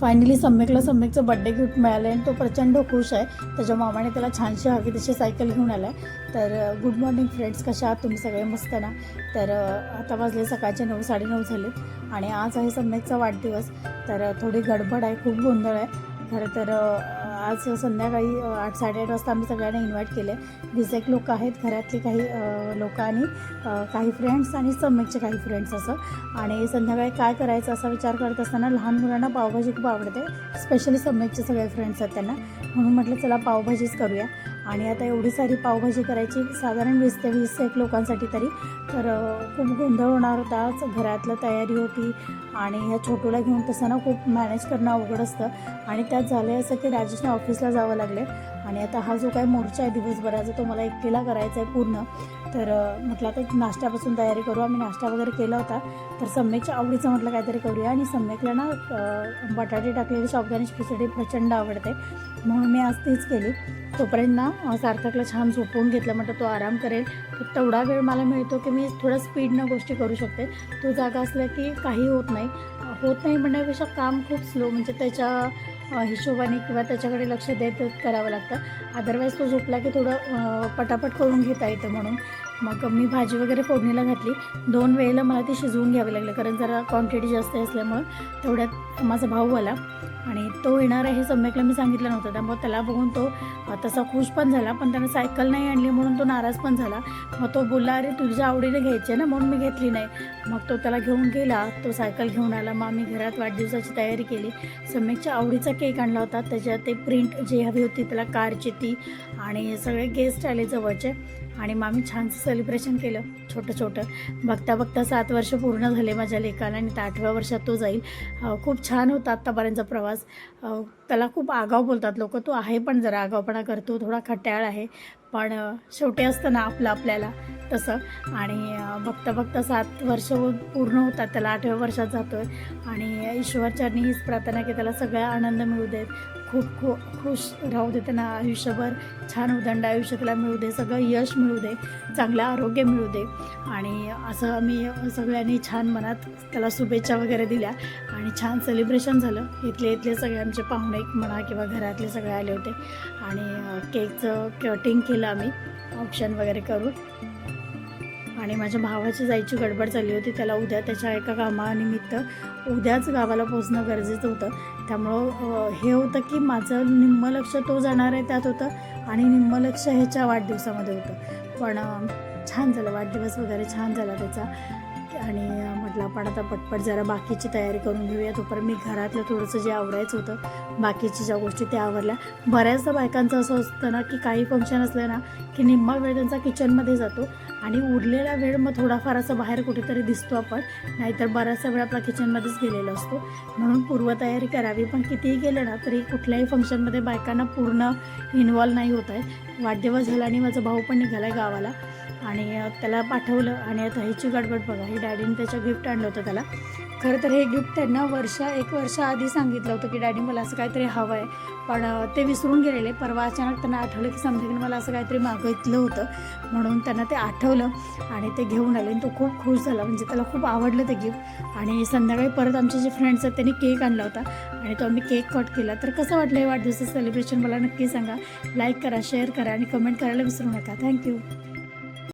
Finally सम्यकला सम्यकचं birthday gift मिळालं आणि तो प्रचंड खुश आहे. त्याच्या मामाने त्याला छानशी हवी तशी सायकल घेऊन आला आहे तर गुड मॉर्निंग फ्रेंड्स कशा आहात? तुम्ही सगळे मस्त ना? तर आता वाजले सकाळचे नऊ साडेनऊ झाले आणि आज आहे सम्यकचा वाढदिवस. तर थोडी गडबड आहे खूप गोंधळ आहे. खरं तर आज संध्याकाळी आठ साडेआठ वाजता आम्ही सगळ्यांना इन्व्हाइट केले वीस लोक आहेत घरातले काही लोक आणि काही फ्रेंड्स आणि सम्यकचे काही फ्रेंड्स असं. आणि संध्याकाळी काय करायचं असा विचार करत असताना लहान मुलांना पावभाजी खूप आवडते. स्पेशली सम्यकचे सगळे फ्रेंड्स आहेत त्यांना. म्हणून म्हटलं चला पावभाजीच करूया. आणि आता एवढी सारी पावभाजी करायची साधारण वीस ते वीस एक लोकांसाठी तरी. तर खूप गोंधळ होणार होता. घरातलं तयारी होती आणि ह्या छोटूला घेऊन तसं ना खूप मॅनेज करणं अवघड असतं. आणि त्यात झालं असं की राजेशने ऑफिसला जावं लागले आणि आता हा जो काही मोर्चा आहे दिवसभराचा तो मला एकटीला करायचा आहे पूर्ण. तर म्हटलं आता नाश्त्यापासून तयारी करू. आम्ही नाश्ता वगैरे केला होता. तर सम्यकच्या आवडीचं म्हटलं काहीतरी करूया. आणि सम्यकला ना बटाटे टाकलेली शॉपगॅनिश खिचडी प्रचंड आवडते. म्हणून मी आज तीच केली. तोपर्यंत ना सार्थकला छान झोपवून घेतलं. म्हटलं तो आराम करेल. तर तेवढा वेळ मला मिळतो की मी थोडं स्पीडनं गोष्टी करू शकते. तो जागा असला की काही होत नाही. होत नाही म्हणण्यापेक्षा काम खूप स्लो म्हणजे त्याच्या हिशोबाने किंवा त्याच्याकडे लक्ष देत करावं लागतं. अदरवाईज तो झोपला की थोडं पटापट करून घेता येतं म्हणून. मग मी भाजी वगैरे फोडणीला घातली. दोन वेळेला मला ती शिजवून घ्यावी लागले कारण जरा क्वांटिटी जास्त असल्यामुळं तेवढ्यात माझा भाऊ आला. आणि तो येणार आहे हे सम्यकला मी सांगितलं नव्हतं. त्यामुळे त्याला बघून तो तसा खुश पण झाला पण त्याने सायकल नाही आणली म्हणून तो नाराज पण झाला. मग तो बोलला अरे तुझ्या आवडीने घ्यायचे ना म्हणून मी घेतली नाही. मग तो त्याला घेऊन गेला. तो सायकल घेऊन आला. मग आम्ही घरात वाढदिवसाची तयारी केली. सम्यकच्या आवडीचा केक आणला होता. त्याच्यात ते प्रिंट जी हवी होती त्याला कारची ती आणि सगळे गेस्ट आले जवळचे. आणि मग आम्ही छानसं सेलिब्रेशन केलं छोटं छोटं. बघता बघता सात वर्ष पूर्ण झाले माझ्या लेखाला आणि त्या आठव्या वर्षात तो जाईल. खूप छान होता आत्तापर्यंतचा प्रवास. त्याला खूप आगाव बोलतात लोक. तो आहे पण जरा आगावपणा करतो थोडा खट्याळ आहे. पण शेवटी असतं ना आपलं आपल्याला तसं. आणि बघता बघता सात वर्ष पूर्ण होतात त्याला आठव्या वर्षात जातो आहे आणि ईश्वरच्यांनी हीच प्रार्थना की त्याला सगळा आनंद मिळू देत. खूप खू खुश राहू दे त्यांना आयुष्यभर. छान उदंड आयुष्य त्याला मिळू दे सगळं यश मिळू दे चांगलं आरोग्य मिळू दे. आणि असं आम्ही सगळ्यांनी छान मनात त्याला शुभेच्छा वगैरे दिल्या. आणि छान सेलिब्रेशन झालं. इथले इथले सगळे आमचे पाहुणे म्हणा किंवा घरातले सगळे आले होते. आणि केकचं कटिंग केलं. आम्ही. ऑप्शन वगैरे करून. आणि माझ्या भावाची जायची गडबड चालली होती. त्याला उद्या त्याच्या एका कामानिमित्त उद्याच गावाला पोचणं गरजेचं होतं. त्यामुळं हे होतं की माझं निम्म लक्ष तो जाणार आहे त्यात होतं आणि निम्म लक्ष ह्याच्या वाढदिवसामध्ये होतं. पण छान झालं. वाढदिवस वगैरे छान झाला त्याचा. आणि म्हटलं आपण आता पटपट जरा बाकीची तयारी करून घेऊया. तोपर्यंत मी घरातलं थोडंसं जे आवरायचं होतं बाकीची ज्या गोष्टी त्या आवरल्या. बऱ्याचदा बायकांचं असं असतं ना की काही फंक्शन असलं ना की निम्मा वेळ त्यांचा किचनमध्ये जातो आणि उरलेला वेळ मग थोडाफार असं बाहेर कुठेतरी दिसतो आपण. नाहीतर बराचसा वेळ आपला किचनमध्येच गेलेला असतो. म्हणून पूर्वतयारी करावी. पण कितीही केलं ना तरी कुठल्याही फंक्शनमध्ये बायकांना पूर्ण इन्वॉल्व नाही होत आहे. वाढदिवस झाला आणि माझा भाऊ पण निघाला आहे गावाला. आणि त्याला पाठवलं आणि आता ह्याची गडबड बघा. हे डॅडीने त्याचं गिफ्ट आणलं होतं त्याला. खरं तर हे गिफ्ट त्यांना वर्ष एक वर्ष आधी सांगितलं होतं की डॅडी मला असं काहीतरी हवं आहे पण ते विसरून गेलेले. परवा अचानक त्यांना आठवलं की समजा मला असं काहीतरी मागितलं होतं. म्हणून त्यांना ते आठवलं आणि ते घेऊन आले. आणि तो खूप खुश झाला. म्हणजे त्याला खूप आवडलं ते गिफ्ट. आणि संध्याकाळी परत आमचे जे फ्रेंड्स आहेत त्यांनी केक आणला होता. आणि तो आम्ही केक कट केला. तर कसं वाटलं हे वाढदिवसाचं सेलिब्रेशन? मला नक्की सांगा. लाईक करा शेअर करा आणि कमेंट करायला विसरू नका. थँक्यू.